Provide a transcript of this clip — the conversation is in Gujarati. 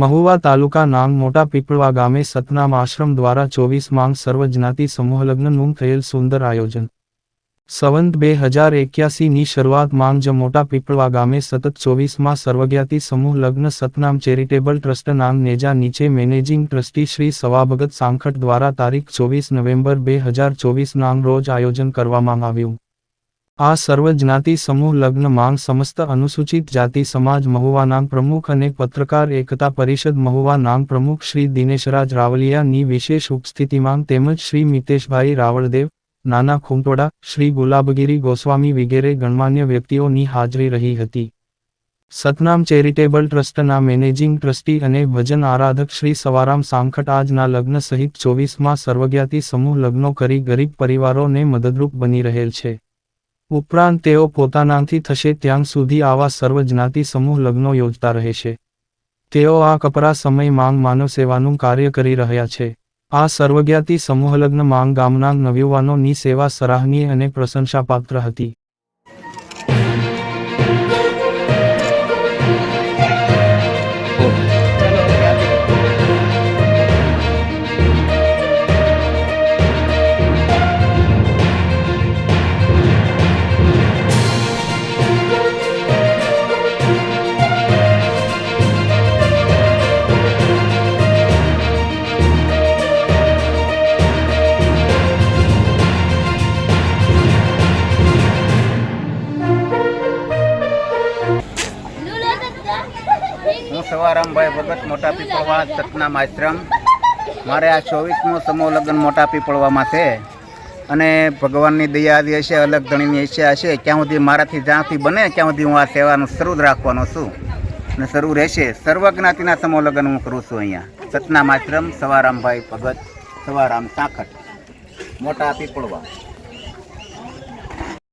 મહુવા તાલુકા નાંગ મોટા પીપળવા ગામે સતનામ આશ્રમ દ્વારા ચોવીસ માંગ સર્વ જ્ઞાતિ સમૂહ લગ્નનું થયેલ સુંદર આયોજન. સંવંત બે હજાર એક્યાસીની શરૂઆત માંગ જ મોટા પીપળવા ગામે સતત ચોવીસમાં સર્વજ્ઞાતિ સમૂહ લગ્ન સતનામ ચેરિટેબલ ટ્રસ્ટ નામ નેજા નીચે મેનેજિંગ ટ્રસ્ટી શ્રી સવાભગત સાંખટ દ્વારા તારીખ ચોવીસ નવેમ્બર બે હજાર ચોવીસ નામ રોજ આયોજન કરવામાં આવ્યું. આ સર્વજ્ઞાતિ સમૂહ લગ્ન માંગ સમસ્ત અનુસૂચિત જાતિ સમાજ મહુવા નામ પ્રમુખ અને પત્રકાર એકતા પરિષદ મહુવા નામ પ્રમુખ શ્રી દિનેશરાજ રાવલિયાની વિશેષ ઉપસ્થિતિમાં તેમજ શ્રી મિતેશભાઈ રાવળદેવ, નાના ખુંટોડા, શ્રી ગુલાબગીરી ગોસ્વામી વગેરે ગણમાન્ય વ્યક્તિઓની હાજરી રહી હતી. સતનામ ચેરિટેબલ ટ્રસ્ટના મેનેજિંગ ટ્રસ્ટી અને ભજન આરાધક શ્રી સવારામ સાંખટ આજના લગ્ન સહિત ચોવીસમાં સર્વજ્ઞાતિ સમૂહ લગ્નો કરી ગરીબ પરિવારોને મદદરૂપ બની રહેલ છે. ઉપરાંત તેઓ પોતાનાથી થશે ત્યાં સુધી આવા સર્વ જ્ઞાતિ સમૂહ લગ્નો યોજતા રહેશે તેઓ આ કપરા સમય માંગ માનવ સેવાનું કાર્ય કરી રહ્યા છે. આ સર્વજ્ઞાતિ સમૂહલગ્ન માંગ ગામના નવયુવાનોની સેવા સરાહનીય અને પ્રશંસાપાત્ર હતી. હું સવારામભાઈ ભગત મોટા પીપળવા સતનામ આશ્રમ મારે આ ચોવીસમું સમૂહ લગ્ન મોટા પીપળવામાં છે. અને ભગવાનની દયા આવી હશે, અલગ ધણીની ઈચ્છા હશે. ક્યાં સુધી મારાથી જ્યાંથી બને, ત્યાં સુધી હું આ સેવાનું શરૂ રાખવાનો છું. અને શરૂ રહેશે. સર્વજ્ઞાતિના સમૂહ લગ્ન હું કરું છું અહીંયા. સતનામ આશ્રમ સવારામભાઈ ભગત, સવારામ સાખટ, મોટા પીપળવા